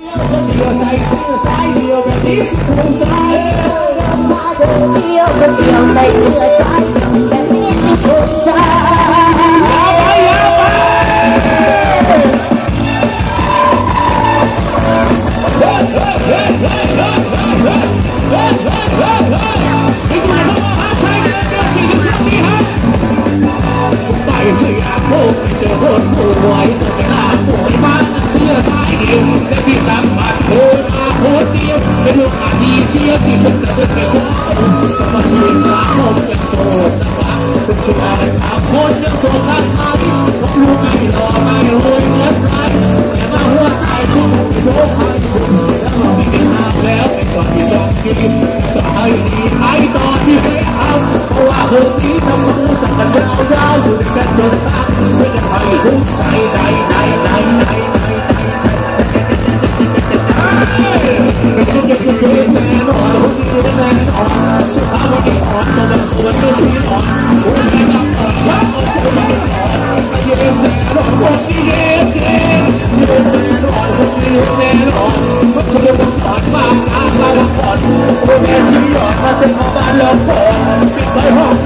เดียวใส่เดียวสื้อสายวคนเดียวในใจเดียว năm mơ thật là rao rao dù đừng cắt cho ta với đàn thầy rút tay tay tay tay tay Hãy subscribe cho kênh Ghiền Mì Gõ Để không bỏ lỡ những video hấp dẫn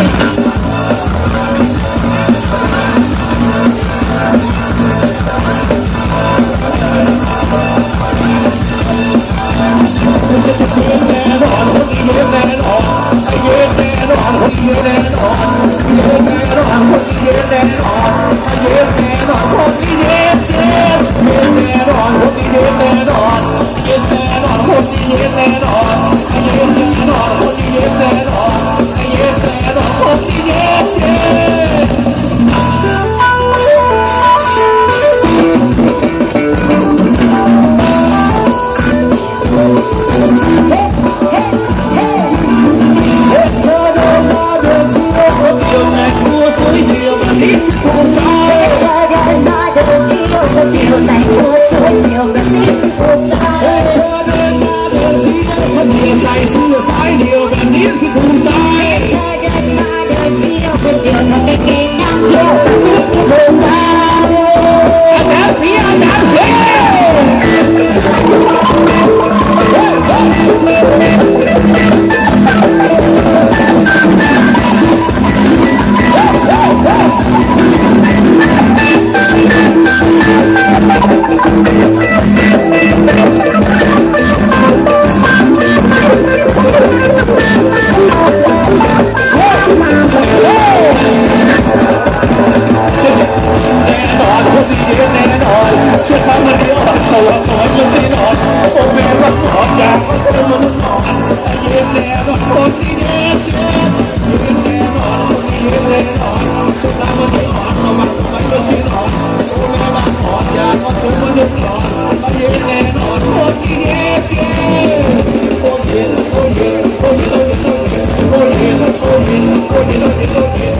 Hey! จะทำมันเดียวสวัสดิ์สวัสดิ์จะสีนอ้แม่รักหอมยากน้ำมันหอมใส่เย็นแน่นอนโอ้สีแดงเย็นแน่นอนสีเย็นแน่นอนจะทำมันเดียวสวัสดิ์สวัสดิ์จะสีนอนผมแม่รักหอมยากน้ำมันหอมใส่เย็นแน่นอนโอ้สีแดงเย็นโอ้เย็นโอ้เย็นโอ้เย็นโอ้เย็นโอ้เย็นโอ้เย็นโอ้เย็น